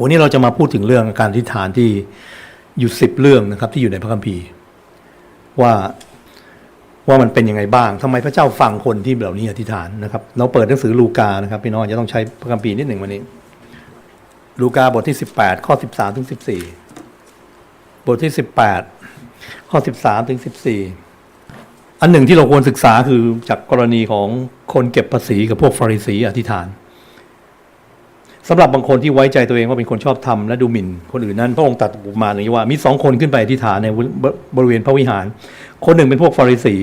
วันนี้เราจะมาพูดถึงเรื่องการอธิษฐานที่อยู่สิบเรื่องนะครับ ที่อยู่ในพระคัมภีร์ ว่าว่ามันเป็นยังไงบ้างทำไมพระเจ้าฟังคนที่เหล่านี้อธิษฐานนะครับ เราเปิดหนังสือลูกานะครับพี่น้องจะต้องใช้พระคัมภีร์นิดหนึ่งวันนี้ ลูกาบทที่สิบแปดข้อสิบสามถึงสิบสี่บทที่สิบแปดข้อสิบสามถึงสิบสี่อันหนึ่งที่เราควรศึกษาคือจากกรณีของคนเก็บภาษีกับพวกฟาริสีอธิษฐาน สำหรับบางคนที่ไว้ใจตัวเองว่าเป็นคนชอบทำและดูหมิ่นคนอื่นนั้น พระองค์ตัดอุปมาอย่างนี้ว่า มีสองคนขึ้นไปอธิษฐานในบริเวณพระวิหาร คนหนึ่งเป็นพวกฟาริสี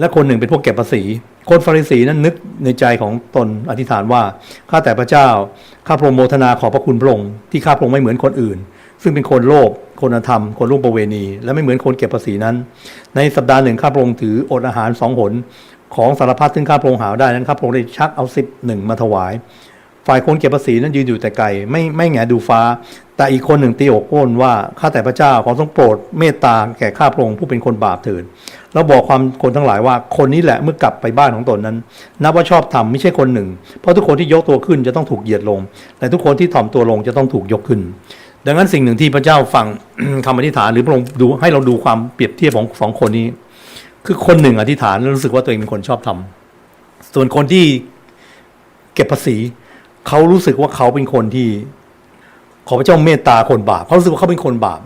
และคนหนึ่งเป็นพวกเก็บภาษี คนฟาริสีนั้นนึกในใจของตนอธิษฐานว่าข้าแต่พระเจ้าข้าพระองค์โมทนาขอพระคุณพระองค์ที่ข้าพระองค์ไม่เหมือนคนอื่น ซึ่งเป็นคนโลภคนธรรม คนร่วมประเวณี และไม่เหมือนคนเก็บภาษีนั้น ในสัปดาห์หนึ่งข้าพระองค์ถืออดอาหารสองหนของสารพัดซึ่งข้าพระองค์หาได้นั้นข้าพระองค์ได้ชักเอาสิบหนึ่งมาถวาย ฝ่ายคนเก็บภาษีนั้นยืนอยู่แต่ไกลไม่ไม่แงดูฟ้า แต่อีกคนหนึ่งตีอกก้นว่าข้าแต่พระเจ้าขอทรงโปรดเมตตาแก่ข้าพระองค์ผู้เป็นคนบาปเถิดแล้วบอกความคนทั้งหลายว่าคนนี้แหละเมื่อกลับไปบ้านของตนนั้น นับว่าชอบทำไม่ใช่คนหนึ่ง เพราะทุกคนที่ยกตัวขึ้นจะต้องถูกเหยียดลงแต่ทุกคนที่ถ่อมตัวลงจะต้องถูกยกขึ้น ดังนั้นสิ่งหนึ่งที่พระเจ้าฟังคำอธิษฐานหรือพระองค์ดูให้เราดูความเปรียบเทียบของสองคนนี้ คือคนหนึ่งอธิษฐานแล้วรู้สึกว่าตัวเองเป็นคนชอบทำส่วนคนที่เก็บภาษี เขารู้สึกว่าเขาเป็นคนที่ ขอพระเจ้าเมตตาคนบาปเขารู้สึกว่าเขาเป็นคนบาป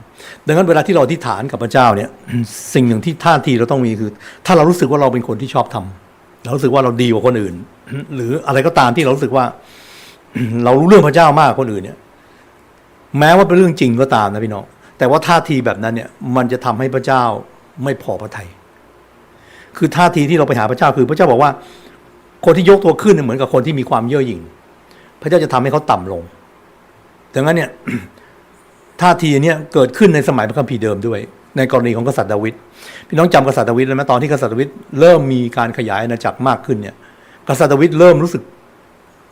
ดังนั้นเวลาที่เราอธิษฐานกับพระเจ้าเนี่ย สิ่งหนึ่งที่ท่าทีเราต้องมีคือ ถ้าเรารู้สึกว่าเราเป็นคนที่ชอบทำเรารู้สึกว่าเราดีกว่าคนอื่น หรืออะไรก็ตามที่เรารู้สึกว่า เรารู้เรื่องพระเจ้ามากกว่าคนอื่นเนี่ย แม้ว่าเป็นเรื่องจริงก็ตามนะพี่น้องแต่ว่าท่าทีแบบนั้นเนี่ย มันจะทำให้พระเจ้าไม่พอพระทยัยคือท่าทีที่เราไปหาพระเจ้าคือพระเจ้าบอกว่า คนที่ยกตัวขึ้นเนี่ยเหมือนกับคนที่มีความเย่อหยิ่ง ระเจ้าจะทำให้เขาต่ำลงดังนั้นเนี่ยท่าทีเนี้ยเกิดขึ้นในสมัยพระคัมภีร์เดิมด้วย ในกรณีของกษัตริย์ดาวิดพี่น้องจำกษัตริย์ดาวิดแล้วไหมตอนที่กษัตริย์ดาวิดเริ่มมีการขยายอาณาจักรมากขึ้นเนี่ยกษัตริย์ดาวิดเริ่มรู้สึก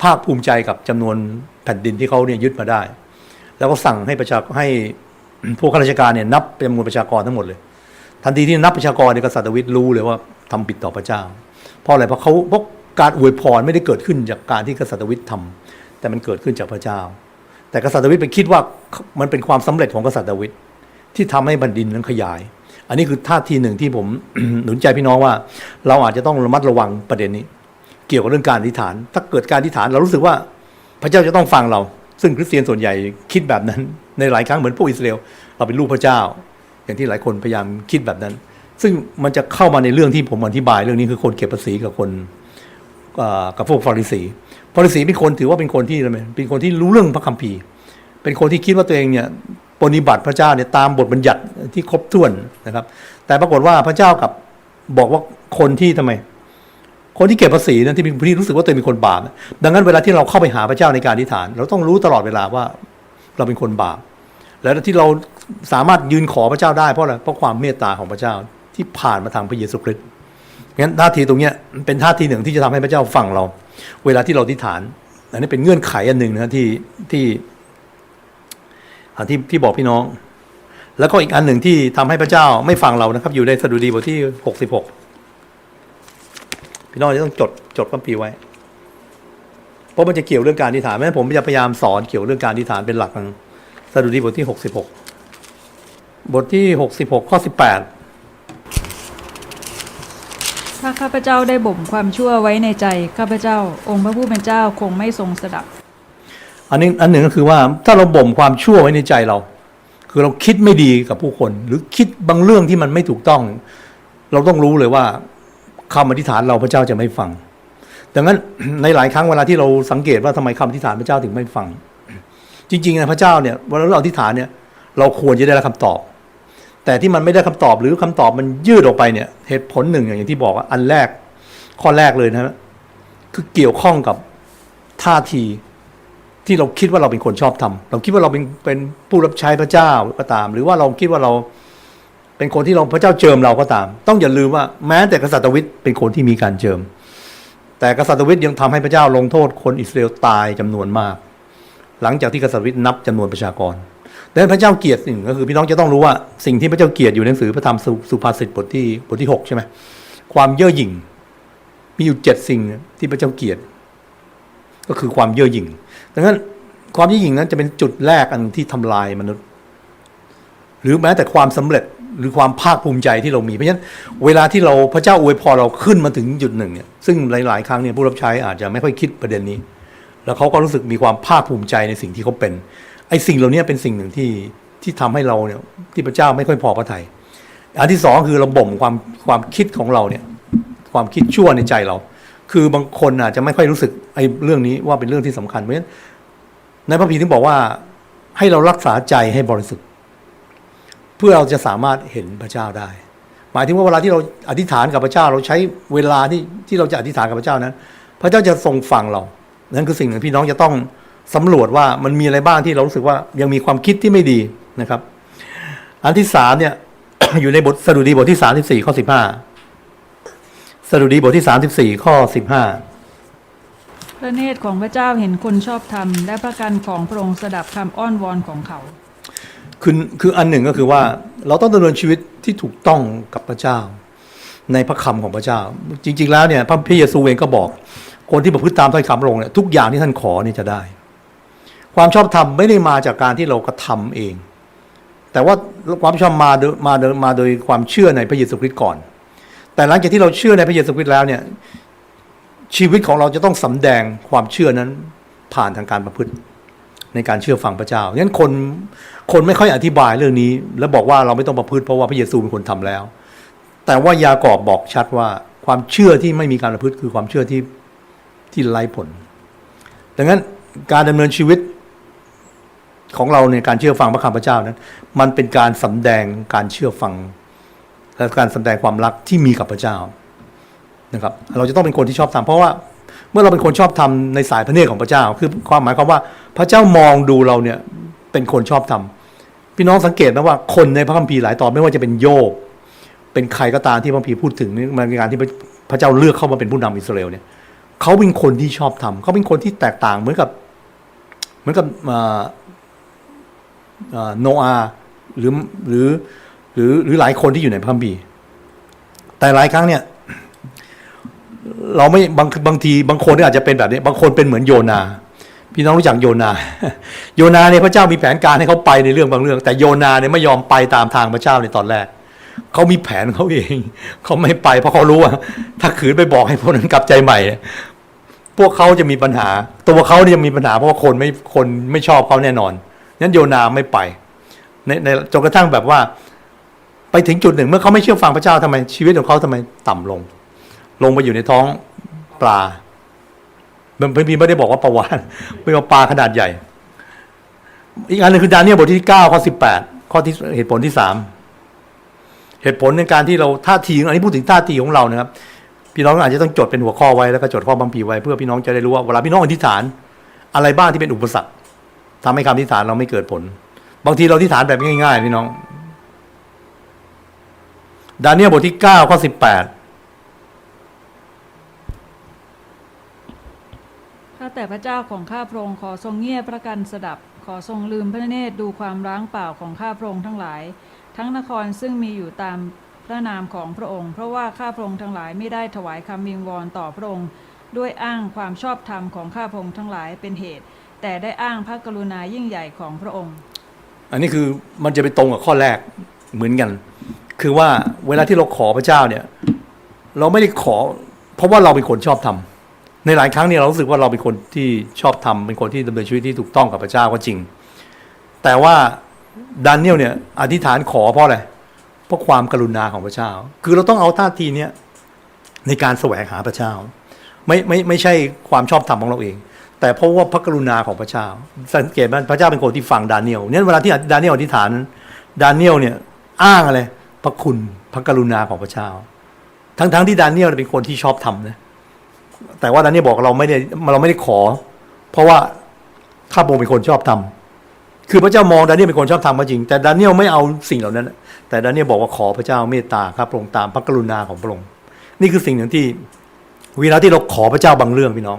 ภาคภูมิใจกับจำนวนแผ่นดินที่เขาเนี่ยยึดมาได้ แล้วก็สั่งให้ประชาให้พวกข้าราชการเนี่ยนับจำนวนประชากรทั้งหมดเลย ทันทีที่นับประชากรเนี่ยกษัตริย์ดาวิดรู้เลยว่าทำผิดต่อพระเจ้า เพราะอะไรเพราะเขาเพราะการอวยพรไม่ได้เกิดขึ้นจากการที่กษัตริย์ดาวิดทำ แต่มันเกิดขึ้นจากพระเจ้า แต่กษัตริย์ดาวิดไปคิดว่ามันเป็นความสำเร็จของกษัตริย์ดาวิดที่ทำให้แผ่นดินนั้นขยาย อันนี้คือท่าทีหนึ่งที่ผมหนุนใจพี่น้องว่า เราอาจจะต้องระมัดระวังประเด็นนี้ เกี่ยวกับเรื่องการอธิษฐาน ถ้าเกิดการอธิษฐานเรารู้สึกว่าพระเจ้าจะต้องฟังเรา ซึ่งคริสเตียนส่วนใหญ่คิดแบบนั้น ในหลายครั้งเหมือนพวกอิสราเอลเราเป็นลูกพระเจ้า อย่างที่หลายคนพยายามคิดแบบนั้น ซึ่งมันจะเข้ามาในเรื่องที่ผมอธิบาย เรื่องนี้คือคนเก็บภาษีกับคนกับพวกฟาริสี ฟาริสีเป็นคนถือว่าเป็นคนที่อะไรเป็นคนที่รู้เรื่องพระคัมภีร์ เป็นคนที่คิดว่าตัวเองเนี่ยปฏิบัติพระเจ้าเนี่ยตามบทบัญญัติที่ครบถ้วนนะครับ แต่ปรากฏว่าพระเจ้ากับบอกว่าคนที่ทำไม คนที่เก็บภาษีนั้นที่เป็นผู้ที่รู้สึกว่าตัวเองเป็นคนบาป ดังนั้นเวลาที่เราเข้าไปหาพระเจ้าในการอธิษฐาน เราต้องรู้ตลอดเวลาว่าเราเป็นคนบาป แล้วที่เราสามารถยืนขอพระเจ้าได้เพราะอะไรเพราะความเมตตาของพระเจ้าที่ผ่านมาทางพระเยซูคริสต์งั้นท่าทีตรงเนี้ยเป็นท่าทีหนึ่งที่จะทำให้พระเจ้าฟังเรา เวลาที่เราอธิษฐานอันนี้เป็นเงื่อนไขอันหนึ่งนะที่ที่ที่ที่บอกพี่น้อง แล้วก็อีกอันหนึ่งที่ทำให้พระเจ้าไม่ฟังเรานะครับ อยู่ในสดุดีบทที่หกสิบหกพี่น้องจะต้องจดจดคัมภีร์ไว้ เพราะมันจะเกี่ยวเรื่องการอธิษฐานแม้ผมจะพยายามสอนเกี่ยวเรื่องการอธิษฐานเป็นหลักสดุดีบทที่หกสิบหกบทที่หกสิบหกข้อสิบแปด ถ้าข้าพเจ้าได้บ่มความชั่วไว้ในใจข้าพเจ้า องค์พระผู้เป็นเจ้าคงไม่ทรงสดับ อันนี้อันหนึ่งก็คือว่าถ้าเราบ่มความชั่วไว้ในใจเรา คือเราคิดไม่ดีกับผู้คน หรือคิดบางเรื่องที่มันไม่ถูกต้อง เราต้องรู้เลยว่าคำอธิษฐานเราพระเจ้าจะไม่ฟัง ดังนั้นในหลายครั้งเวลาที่เราสังเกตว่าทำไมคำอธิษฐานพระเจ้าถึงไม่ฟัง จริงๆนะพระเจ้าเนี่ยเวลาเราอธิษฐานเนี่ย เราควรจะได้รับคำตอบ แต่ที่มันไม่ได้คำตอบหรือคำตอบมันยืดออกไปเนี่ย เหตุผลหนึ่งอย่างที่บอกว่าอันแรก ข้อแรกเลยนะฮะคือเกี่ยวข้องกับท่าทีที่เราคิดว่าเราเป็นคนชอบทำเราคิดว่าเราเป็นเป็นผู้รับใช้พระเจ้าก็ตาม หรือว่าเราคิดว่าเราเป็นคนที่เราพระเจ้าเจิมเราก็ตาม ต้องอย่าลืมว่าแม้แต่กษัตริย์ดาวิดเป็นคนที่มีการเจิม แต่กษัตริย์ดาวิดยังทำให้พระเจ้าลงโทษคนอิสราเอลตายจำนวนมาก หลังจากที่กษัตริย์ดาวิดนับจำนวนประชากร ดังนั้นพระเจ้าเกียดสิ่งก็คือพี่น้องจะต้องรู้ว่าสิ่งที่พระเจ้าเกียดอยู่ในหนังสือพระธรรมสุภาษิตบทที่บทที่หกใช่ไหมความเย่อหยิ่งมีอยู่เจ็ดสิ่งที่พระเจ้าเกียดก็คือความเย่อหยิ่งดังนั้นความยิ่งหยิ่งนั้นจะเป็นจุดแรกอันที่ทำลายมนุษย์ หรือแม้แต่ความสำเร็จหรือความภาคภูมิใจที่เรามีเพราะฉะนั้นเวลาที่เราพระเจ้าอวยพรเราขึ้นมาถึงจุดหนึ่งเนี่ยซึ่งหลาย ๆ ครั้งเนี่ยผู้รับใช้อาจจะไม่ค่อยคิดประเด็นนี้ แล้วเขาก็รู้สึกมีความภาคภูมิใจในสิ่งที่เขาเป็น ไอ้สิ่งเหล่านี้เป็นสิ่งหนึ่งที่ที่ทำให้เราเนี่ยที่พระเจ้าไม่ค่อยพอพระทยัยอันที่สองคือเราบ่มความความคิดของเราเนี่ยความคิดชั่วในใจเรา คือบางคนอาจจะไม่ค่อยรู้สึกไอ้เรื่องนี้ว่าเป็นเรื่องที่สำคัญเพราะฉะนั้นในพระพีถึงบอกว่าให้เรารักษาใจให้บริสุทธิ์ เพื่อเราจะสามารถเห็นพระเจ้าได้ หมายถึงว่าเวลาที่เราอธิษฐานกับพระเจ้า เราใช้เวลาที่ที่เราจะอธิษฐานกับพระเจ้านั้น พระเจ้าจะทรงฟังเรานั่นคือสิ่งหนึ่งพี่น้องจะต้อง สำรวจว่ามันมีอะไรบ้างที่เรารู้สึกว่ายังมีความคิดที่ไม่ดีนะครับ อันที่สามเนี่ย อยู่ในบทสดุดีบทที่สามสิบสี่ข้อสิบห้าสดุดีบทที่สามสิบสี่ข้อสิบห้าพระเนตรของพระเจ้าเห็นคนชอบธรรม และพระกันของพระองค์สดับคำอ้อนวอนของเขาคือคืออันหนึ่งก็คือว่าเราต้องดำเนินชีวิตที่ถูกต้องกับพระเจ้า ในพระคำของพระเจ้า จริง ๆ แล้วเนี่ยพระพี่เยซูเองก็บอก คนที่ประพฤติตามถ้อยคำพระองค์เนี่ยทุกอย่างที่ท่านขอเนี่ยจะได้ ความชอบธรรมไม่ได้มาจากการที่เรากระทำเอง แต่ว่าความชอบมาโดยมาโดยมาโดยความเชื่อในพระเยซูคริสต์ก่อน แต่หลังจากที่เราเชื่อในพระเยซูคริสต์แล้วเนี่ยชีวิตของเราจะต้องสำแดงความเชื่อนั้นผ่านทางการประพฤติในการเชื่อฟังพระเจ้างั้นคนคนไม่ค่อยอธิบายเรื่องนี้ แล้วบอกว่าเราไม่ต้องประพฤติเพราะว่าพระเยซูเป็นคนทำแล้ว แต่ว่ายากอบบอกชัดว่าความเชื่อที่ไม่มีการประพฤติคือความเชื่อที่ที่ไร้ผล ดังนั้นการดำเนินชีวิต ของเราในการเชื่อฟังพระคำพระเจ้านั้น มันเป็นการสำแดงการเชื่อฟังและการสำแดงความรักที่มีกับพระเจ้านะครับ เราจะต้องเป็นคนที่ชอบทำเพราะว่าเมื่อเราเป็นคนชอบทำในสายพระเนตรของพระเจ้า คือความหมายความว่าพระเจ้ามองดูเราเนี่ยเป็นคนชอบทำพี่น้องสังเกตไหมว่าคนในพระคัมภีร์หลายตอนไม่ว่าจะเป็นโยบเป็นใครก็ตามที่พระคัมภีร์พูดถึงนี่มันเป็นการที่พระเจ้าเลือกเข้ามาเป็นผู้นำอิสราเอลเนี่ยเขาเป็นคนที่ชอบทำเขาเป็นคนที่แตกต่างเหมือนกับ เหมือนกับ โนอาหรือหรือหรือหรือหลายคนที่อยู่ในพระคัมภีร์แต่หลายครั้งเนี่ย เราไม่บางบางทีบางคนอาจจะเป็นแบบนี้ บางคนเป็นเหมือนโยนา พี่น้องรู้จักโยนา โยนาเนี่ยพระเจ้ามีแผนการให้เขาไปในเรื่องบางเรื่อง แต่โยนาเนี่ยไม่ยอมไปตามทางพระเจ้าในตอนแรกเขามีแผนเขาเองเขาไม่ไป เพราะเขารู้ว่า ถ้าขืนไปบอกให้พวกนั้นกลับใจใหม่ พวกเขาจะมีปัญหา ตัวเขาเนี่ยมีปัญหาเพราะว่าคนไม่คนไม่ชอบเขาแน่นอน นั้นโยนาไม่ไปในในจนกระทั่งแบบว่า ไปถึงจุดหนึ่ง เมื่อเขาไม่เชื่อฟังพระเจ้าทำไมชีวิตของเขาทำไมต่ำลง ลงไปอยู่ในท้องปลามันไม่มีไม่ได้บอกว่าปลาวานไม่ว่าปลาขนาดใหญ่ อีกอันหนึงคือดาเนียลบทที่เก้าข้อสิบแปดข้อที่เหตุผลที่สามเหตุผลในการที่เราท่าทีอันนี้พูดถึงท่าทีของเรานะครับ พี่น้องอาจจะต้องจดเป็นหัวข้อไว้แล้วก็จดข้อบางปีไว้เพื่อพี่น้องจะได้รู้ว่าเวลาพี่น้องอธิษฐาน อะไรบ้างที่เป็นอุปสรรค ทำให้คำอธิษฐานเราไม่เกิดผล บางทีเราอธิษฐานแบบง่ายๆ พี่น้อง ดาเนียลบทที่เก้าข้อสิบแปดข้าแต่พระเจ้าของข้าพระองค์ขอทรงเงียบพระกันสดับ ขอทรงลืมพระเนตรดูความร้างเปล่าของข้าพระองค์ทั้งหลาย ทั้งนครซึ่งมีอยู่ตามพระนามของพระองค์ เพราะว่าข้าพระองค์ทั้งหลายไม่ได้ถวายคำวิงวอนต่อพระองค์ ด้วยอ้างความชอบธรรมของข้าพระองค์ทั้งหลายเป็นเหตุ แต่ได้อ้างพระกรุณายิ่งใหญ่ของพระองค์ อันนี้คือมันจะไปตรงกับข้อแรกเหมือนกัน คือว่าเวลาที่เราขอพระเจ้าเนี่ย เราไม่ได้ขอ เพราะว่าเราเป็นคนชอบทำในหลายครั้งเนี่ยเรารู้สึกว่าเราเป็นคนที่ชอบทำเป็นคนที่ดำเนินชีวิตที่ถูกต้องกับพระเจ้าก็จริง แต่ว่าดานิเอลเนี่ยอธิษฐานขอเพราะอะไรเพราะความกรุณาของพระเจ้า คือเราต้องเอาท่าทีเนี้ยในการแสวงหาพระเจ้า ไม่ไม่ไม่ใช่ความชอบธรรมของเราเอง แต่เพราะว่าพระกรุณาของพระเจ้า สังเกตไหมพระเจ้าเป็นคนที่ฟังดาเนียลเนี่ยเวลาที่ดาเนียลอธิษฐานดาเนียลเนี่ยอ้างอะไรพระคุณพระกรุณาของพระเจ้า ทั้งทั้งที่ดาเนียลเป็นคนที่ชอบทำนะแต่ว่าดาเนียลบอกเราไม่ได้เราไม่ได้ขอ เพราะว่าข้าพระองค์เป็นคนชอบทำคือพระเจ้ามองดาเนียลเป็นคนชอบทำก็จริง แต่ดาเนียลไม่เอาสิ่งเหล่านั้น แต่ดาเนียลบอกว่าขอพระเจ้าเมตตาข้าพระองค์ตามพระกรุณาของพระองค์นี่คือสิ่งหนึ่งที่เวลาที่เราขอพระเจ้าบางเรื่องพี่น้อง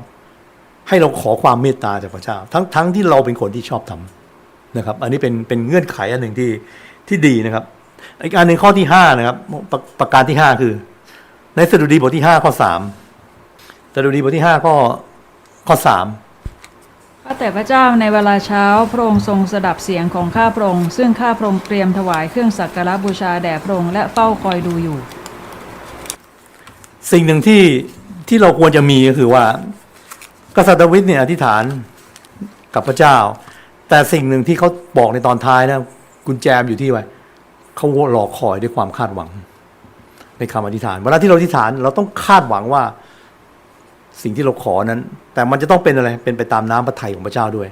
ให้เราขอความเมตตาจากพระเจ้า ทั้งทั้งที่เราเป็นคนที่ชอบทำนะครับ อันนี้เป็นเป็นเงื่อนไขอันหนึ่งที่ที่ดีนะครับอีกอันหนึ่งข้อที่ห้านะครับประประการที่ห้าคือ ในสดุดีบทที่ห้าข้อสามสดุดีบทที่ห้าข้อข้อสามข้าแต่พระเจ้าในเวลาเช้าพระองค์ทรงสดับเสียงของข้าพระองค์ซึ่งข้าพระองค์เตรียมถวายเครื่องสักการะบูชาแด่พระองค์และเฝ้าคอยดูอยู่ สิ่งหนึ่งที่ที่เราควรจะมีก็คือว่า กษัตริย์ดาวิดเนี่ยอธิษฐานกับพระเจ้า แต่สิ่งหนึ่งที่เขาบอกในตอนท้ายนะกุญแจมอยู่ที่ไว้เขารอคอยด้วยความคาดหวัง ในคำอธิษฐาน เวลาที่เราอธิษฐานเราต้องคาดหวังว่าสิ่งที่เราขอนั้น แต่มันจะต้องเป็นอะไรเป็นไปตามน้ำพระทัยของพระเจ้าด้วย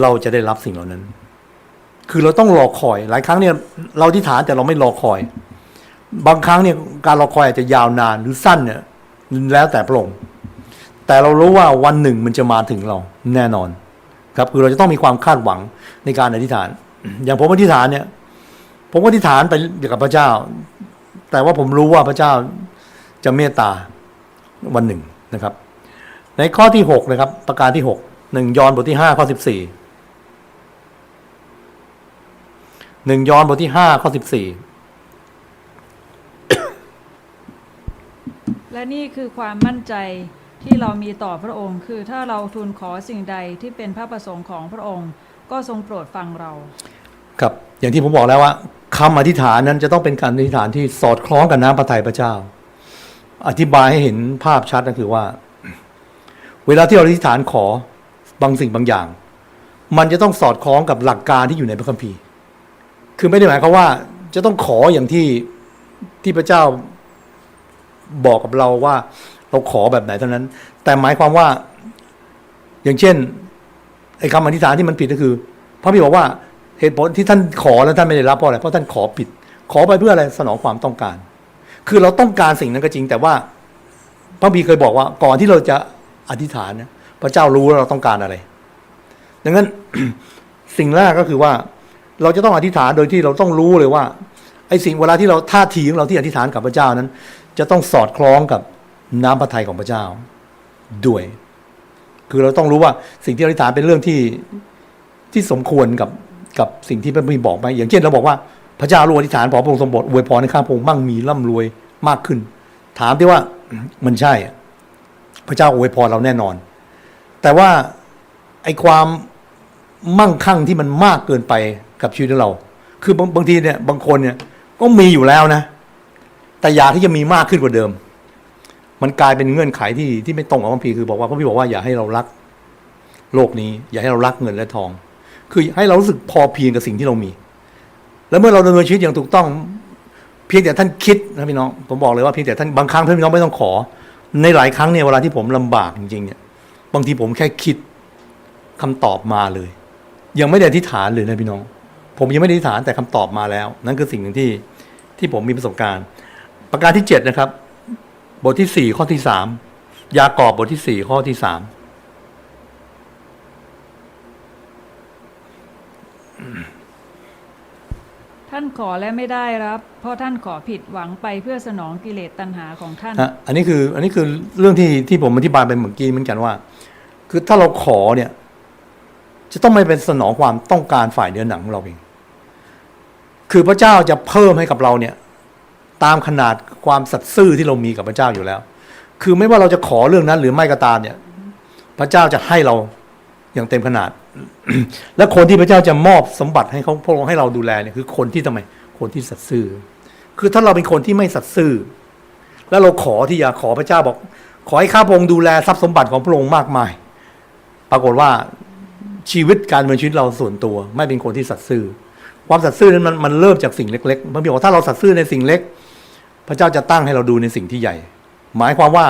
เราจะได้รับสิ่งเหล่านั้น คือเราต้องรอคอย หลายครั้งเนี่ย เราอธิษฐานแต่เราไม่รอคอย บางครั้งเนี่ยการรอคอยอาจจะยาวนานหรือสั้นเนี่ยแล้วแต่พระองค์ แต่เรารู้ว่าวันหนึ่งมันจะมาถึงเราแน่นอนครับคือเราจะต้องมีความคาดหวังในการอธิษฐาน อย่างผมอธิษฐานเนี่ย ผมอธิษฐานไปกับพระเจ้า แต่ว่าผมรู้ว่าพระเจ้าจะเมตตาวันหนึ่งนะครับ ในข้อที่หกนะครับ ประการที่หกหนึ่งยอห์นบทที่ห้าข้อสิบสี่หนึ่งยอห์นบทที่ห้าข้อสิบสี่และนี่คือความมั่นใจ ที่เรามีต่อพระองค์ คือถ้าเราทูลขอสิ่งใดที่เป็นพระประสงค์ของพระองค์ ก็ทรงโปรดฟังเรา ครับอย่างที่ผมบอกแล้วว่าคำอธิษฐานนั้นจะต้องเป็นการอธิษฐานที่สอดคล้องกับน้ำพระทัยพระเจ้า อธิบายให้เห็นภาพชัดก็คือว่า เวลาที่เราอธิษฐานขอบางสิ่งบางอย่าง มันจะต้องสอดคล้องกับหลักการที่อยู่ในพระคัมภีร์ คือไม่ได้หมายความว่าจะต้องขออย่างที่ที่พระเจ้าบอกกับเราว่า เราขอแบบไหนเท่านั้น แต่หมายความว่า อย่างเช่นไอ้คำอธิษฐานที่มันผิดก็คือ พระพี่บอกว่าเหตุผลที่ท่านขอแล้วท่านไม่ได้รับเพราะอะไรเพราะท่านขอผิด ขอไปเพื่ออะไรสนองความต้องการ คือเราต้องการสิ่งนั้นก็จริง แต่ว่า พระบีเคยบอกว่า ก่อนที่เราจะอธิษฐานนี่ยพระเจ้ารู้ว่าเราต้องการอะไร ดังนั้นสิ่งแรกก็คือว่า เราจะต้องอธิษฐานโดยที่เราต้องรู้เลยว่าไอ้สิ่งเวลาที่เราท่าทีของเราที่อธิษฐานกับพระเจ้านั้น จะต้องสอดคล้องกับ น้ำพระทัยของพระเจ้าด้วย คือเราต้องรู้ว่าสิ่งที่เราอธิษฐานเป็นเรื่องที่ที่สมควรกับกับสิ่งที่พระบิดบอกไปอย่างเช่นเราบอกว่าพระเจ้ารู้อธิษฐานขอพระองค์ทรงโปรดอวยพรให้ข้าพระองค์มั่งมีร่ำรวยมากขึ้น ถามที่ว่ามันใช่ พระเจ้าอวยพรเราแน่นอน แต่ว่าไอ้ความมั่งคั่งที่มันมากเกินไปกับชีวิตของเรา คือบางบางทีเนี่ยบางคนเนี่ยก็มีอยู่แล้วนะ แต่อยากที่จะมีมากขึ้นกว่าเดิม มันกลายเป็นเงื่อนไขที่ที่ไม่ตรงกับพระคัมภีร์คือบอกว่าพระพี่บอกว่าอย่าให้เรารักโลกนี้ อย่าให้เรารักเงินและทอง คือให้เรารู้สึกพอเพียงกับสิ่งที่เรามี แล้วเมื่อเราดำเนินชีวิตอย่างถูกต้อง เพียงแต่ท่านคิดนะพี่น้องผมบอกเลยว่าเพียงแต่ท่านบางครั้งท่านพี่น้องไม่ต้องขอ ในหลายครั้งเนี่ยเวลาที่ผมลำบากจริงๆเนี่ยบางทีผมแค่คิดคำตอบมาเลย ยังไม่ได้อธิษฐานเลยนะพี่น้อง ผมยังไม่ได้อธิษฐานแต่คำตอบมาแล้ว นั่นคือสิ่งหนึ่งที่ที่ผมมีประสบการณ์ ประการที่เจ็ดนะครับ บทที่สี่ข้อที่สามยากอบบทที่สี่ข้อที่สามท่านขอและไม่ได้รับ เพราะท่านขอผิดหวังไปเพื่อสนองกิเลสตัณหาของท่านนะอันนี้คือ อันนี้คือเรื่องที่ที่ผมอธิบายไปเมื่อกี้เหมือนกันว่า คือถ้าเราขอเนี่ย จะต้องไม่เป็นสนองความต้องการฝ่ายเนื้อหนังของเราเอง คือพระเจ้าจะเพิ่มให้กับเราเนี่ย ตามขนาดความสัตย์ซื่อที่เรามีกับพระเจ้าอยู่แล้ว คือไม่ว่าเราจะขอเรื่องนั้นหรือไม่ก็ตามเนี่ย พระเจ้าจะให้เราอย่างเต็มขนาด และคนที่พระเจ้าจะมอบสมบัติให้เขาพระองค์ให้เราดูแลเนี่ยคือคนที่ทำไม คนที่สัตย์ซื่อ คือถ้าเราเป็นคนที่ไม่สัตย์ซื่อ แล้วเราขอที่อยากขอพระเจ้าบอก ขอให้ข้าพระองค์ดูแลทรัพย์สมบัติของพระองค์มากมาย ปรากฏว่าชีวิตการเมืองชีวิตเราส่วนตัว ไม่เป็นคนที่สัตย์ซื่อ ความสัตย์ซื่อนั้นมันมันเริ่มจากสิ่งเล็กๆพระบิดบอกว่าถ้าเราสัตย์ซื่อในสิ่งเล็ก พระเจ้าจะตั้งให้เราดูในสิ่งที่ใหญ่ หมายความว่า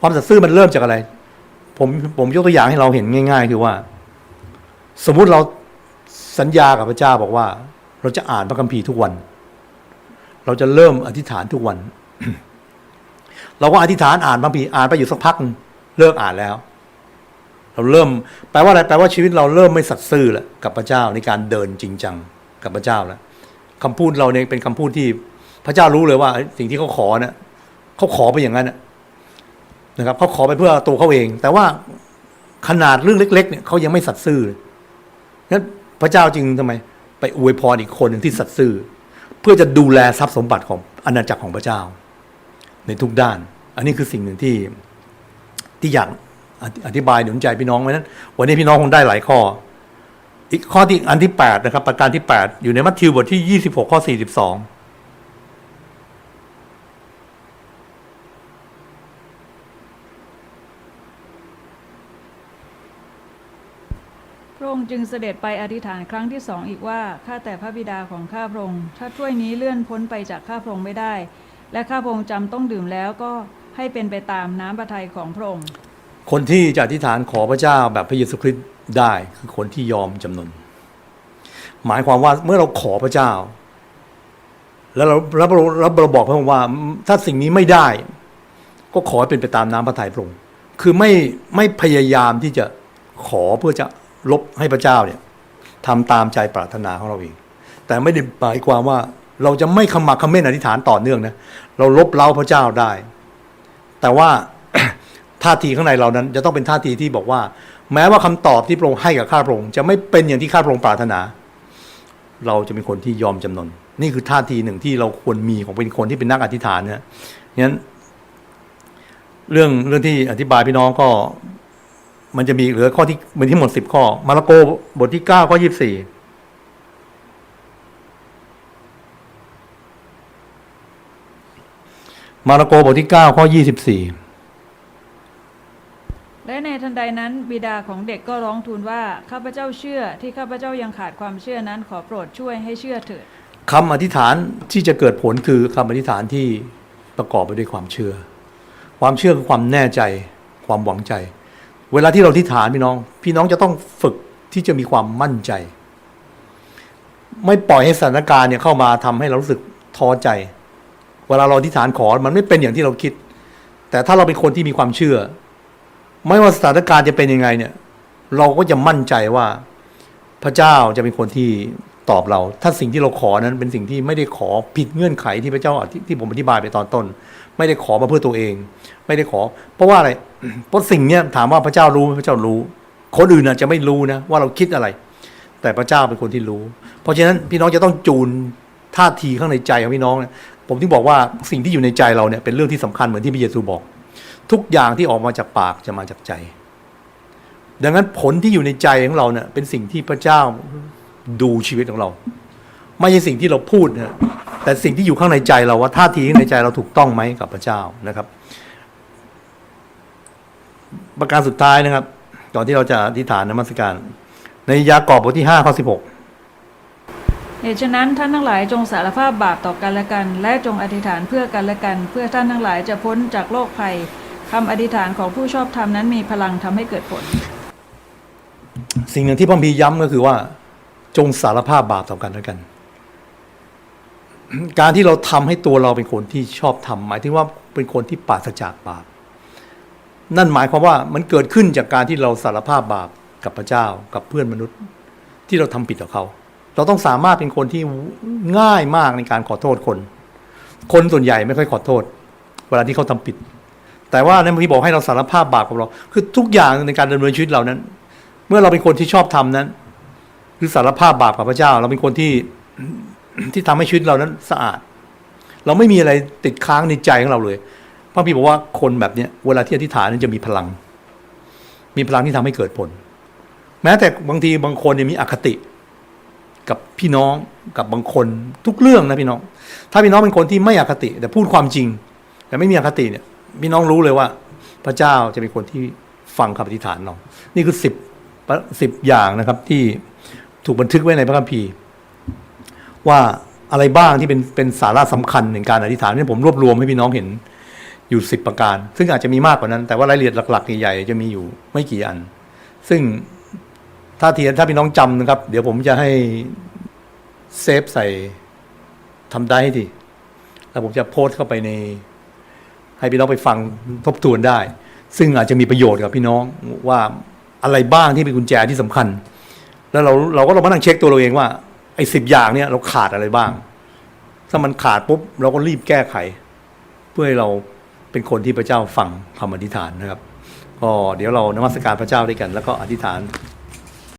ความสัตย์ซื่อมันเริ่มจากอะไร ผมผมยกตัวอย่างให้เราเห็นง่าย ๆ คือว่า สมมุติเราสัญญากับพระเจ้าบอกว่า เราจะอ่านพระคัมภีร์ทุกวัน เราจะเริ่มอธิษฐานทุกวัน เราก็อธิษฐานอ่านพระคัมภีร์อ่านไปอยู่สักพักเลิกอ่านแล้ว เราเริ่ม แปลว่าอะไรแปลว่าชีวิตเราเริ่มไม่สัตย์ซื่อแล้วกับพระเจ้าในการเดินจริงจังกับพระเจ้าแล้วคำพูดเราเนี่ยเป็นคำพูดที่ พระเจ้ารู้เลยว่า สิ่งที่เขาขอเนะ่ยเขาขอไปอย่างนั้นนะครับเขาขอไปเพื่อตัวเขาเอง แต่ว่าขนาดเรื่องเล็ก ๆ เนี่ยเขายังไม่สัตซ์ซื่อนั้นพระเจ้าจึงทำไม ไปอวยพรอีกคนหนึ่งที่สัตซ์ซื่อ เพื่อจะดูแลทรัพย์สมบัติของอาณาจักรของพระเจ้า ในทุกด้าน อันนี้คือสิ่งหนึ่งที่ที่อยากอธิบายหนุนใจพี่น้องไว้นั้น วันนี้พี่น้องคงได้หลายข้อ อีกข้อที่อันที่8นะครับประการที่ 8 อยู่ในมัทธิวบทที่ 26 ข้อ 42 องค์จึงเสด็จไปอธิษฐานครั้งที่สองอีกว่า ข้าแต่พระบิดาของข้าพระองค์ ถ้าถ้วยนี้เลื่อนพ้นไปจากข้าพระองค์ไม่ได้ และข้าพระองค์จำต้องดื่มแล้วก็ให้เป็นไปตามน้ำพระทัยของพระองค์ คนที่จะอธิษฐานขอพระเจ้าแบบพระเยซูคริสต์ได้คือคนที่ยอมจำนน หมายความว่าเมื่อเราขอพระเจ้า แล้วเราแล้วเราแล้วเราบอกพระองค์ว่า ถ้าสิ่งนี้ไม่ได้ ก็ขอให้เป็นไปตามน้ำพระทัยพระองค์ คือไม่ไม่พยายามที่จะขอเพื่อจะ ลบให้พระเจ้าเนี่ยทำตามใจปรารถนาของเราเอง แต่ไม่ได้หมายความว่าเราจะไม่ขมักเขม้นอธิษฐานต่อเนื่องนะเราลบเล้าพระเจ้าได้ แต่ว่าท่าทีข้างในเรานั้น จะต้องเป็นท่าทีที่บอกว่า แม้ว่าคำตอบที่พระองค์ให้กับข้าพระองค์จะไม่เป็นอย่างที่ข้าพระองค์ปรารถนา เราจะเป็นคนที่ยอมจำนน นี่คือท่าทีหนึ่งที่เราควรมีของเป็นคนที่เป็นนักอธิษฐานเนะงั้นเรื่องเรื่องที่อธิบายพี่น้องก็ มันจะมีเหลือข้อที่มันที่หมดสิบข้อ มาระโกบทที่เก้าข้อยี่สี่มาระโกบทที่เก้าข้อยี่สิบสี่และในทันใดนั้นบิดาของเด็กก็ร้องทูลว่า ข้าพเจ้าเชื่อที่ข้าพเจ้ายังขาดความเชื่อนั้นขอโปรดช่วยให้เชื่อเถิดคำอธิษฐานที่จะเกิดผลคือคำอธิษฐานที่ประกอบไปด้วยความเชื่อ ความเชื่อคือความแน่ใจ ความหวังใจ เวลาที่เราอธิษฐานพี่น้อง พี่น้องจะต้องฝึกที่จะมีความมั่นใจ ไม่ปล่อยให้สถานการณ์เนี่ยเข้ามาทำให้เรารู้สึกท้อใจ เวลาเราอธิษฐานขอมันไม่เป็นอย่างที่เราคิด แต่ถ้าเราเป็นคนที่มีความเชื่อ ไม่ว่าสถานการณ์จะเป็นยังไงเนี่ย เราก็จะมั่นใจว่าพระเจ้าจะเป็นคนที่ตอบเรา ถ้าสิ่งที่เราขอนั้นเป็นสิ่งที่ไม่ได้ขอผิดเงื่อนไขที่พระเจ้าที่ผมอธิบายไปตอนต้น ไม่ได้ขอมาเพื่อตัวเอง ไม่ได้ขอ เพราะว่าอะไรเพราะสิ่งเนี้ยถามว่าพระเจ้ารู้ไหมพระเจ้ารู้ คนอื่นอาจจะไม่รู้นะว่าเราคิดอะไร แต่พระเจ้าเป็นคนที่รู้ เพราะฉะนั้นพี่น้องจะต้องจูนท่าทีข้างในใจของพี่น้องนะผมถึงบอกว่าสิ่งที่อยู่ในใจเราเนี่ยเป็นเรื่องที่สำคัญเหมือนที่พระเยซูบอก ทุกอย่างที่ออกมาจากปากจะมาจากใจ ดังนั้นผลที่อยู่ในใจของเราเนี่ยเป็นสิ่งที่พระเจ้าดูชีวิตของเรา ไม่ใช่สิ่งที่เราพูดนะแต่สิ่งที่อยู่ข้างในใจเราว่าท่าทีข้างในใจเราถูกต้องไหมกับพระเจ้านะครับ ประการสุดท้ายนะครับก่อนที่เราจะอธิษฐานนมัสการ ในยากอบบทที่ห้าข้อสิบหกเหตุฉะนั้นท่านทั้งหลายจงสารภาพบาปต่อกันและกัน และจงอธิษฐานเพื่อกันและกัน เพื่อท่านทั้งหลายจะพ้นจากโรคภัยคำอธิษฐานของผู้ชอบธรรมนั้นมีพลังทำให้เกิดผล สิ่งหนึ่งที่พระคัมพีร์ย้ำก็คือว่า จงสารภาพบาปต่อกันและกัน การที่เราทำให้ตัวเราเป็นคนที่ชอบทำหมายถึงว่าเป็นคนที่ปราศจากบาป นั่นหมายความว่ามันเกิดขึ้นจากการที่เราสารภาพบาปกับพระเจ้ากับเพื่อนมนุษย์ ที่เราทำผิดกับเขา เราต้องสามารถเป็นคนที่ง่ายมากในการขอโทษคน คนส่วนใหญ่ไม่ค่อยขอโทษ เวลาที่เขาทำผิด แต่ว่าในบางทีบอกให้เราสารภาพบาปกับเรา คือทุกอย่างในการดำเนินชีวิตเรานั้น เมื่อเราเป็นคนที่ชอบทำนั้น คือสารภาพบาปกับพระเจ้า เราเป็นคนที่ ที่ทำให้ชีวิตเรานั้นสะอาด เราไม่มีอะไรติดค้างในใจของเราเลยพระพี่บอกว่าคนแบบเนี้ยเวลาที่อธิษฐานนั้นจะมีพลัง มีพลังที่ทำให้เกิดผล แม้แต่บางทีบางคนเนี่ยมีอคติ กับพี่น้องกับบางคนทุกเรื่องนะพี่น้อง ถ้าพี่น้องเป็นคนที่ไม่อคติ แต่พูดความจริง แต่ไม่มีอคติเนี่ยพี่น้องรู้เลยว่า พระเจ้าจะเป็นคนที่ฟังคำอธิษฐานเรานี่คือสิบสิบอย่างนะครับที่ถูกบันทึกไว้ในพระคัมภีร์ ว่าอะไรบ้างที่เป็นเป็นสาระสำคัญในการอธิษฐานที่ผมรวบรวมให้พี่น้องเห็นอยู่สิบประการ ซึ่งอาจจะมีมากกว่านั้น แต่ว่ารายละเอียดหลัก ๆ ใหญ่ๆจะมีอยู่ไม่กี่อัน ซึ่งถ้าทีถ้าพี่น้องจำนะครับ เดี๋ยวผมจะให้เซฟใส่ทำได้ให้ดีแล้วผมจะโพสต์เข้าไปใน ให้พี่น้องไปฟังทบทวนได้ ซึ่งอาจจะมีประโยชน์กับพี่น้องว่าอะไรบ้างที่เป็นกุญแจที่สำคัญ แล้วเราเราก็ลองมานั่งเช็คตัวเราเองว่า อ้สิบอย่างเนี่ยเราขาดอะไรบ้าง ถ้ามันขาดปุ๊บเราก็รีบแก้ไข เพื่อให้เราเป็นคนที่พระเจ้าฟังคำอธิษฐานนะครับก็เดี๋ยวเรานมัสการพระเจ้าด้วยกัน แล้วก็อธิษฐาน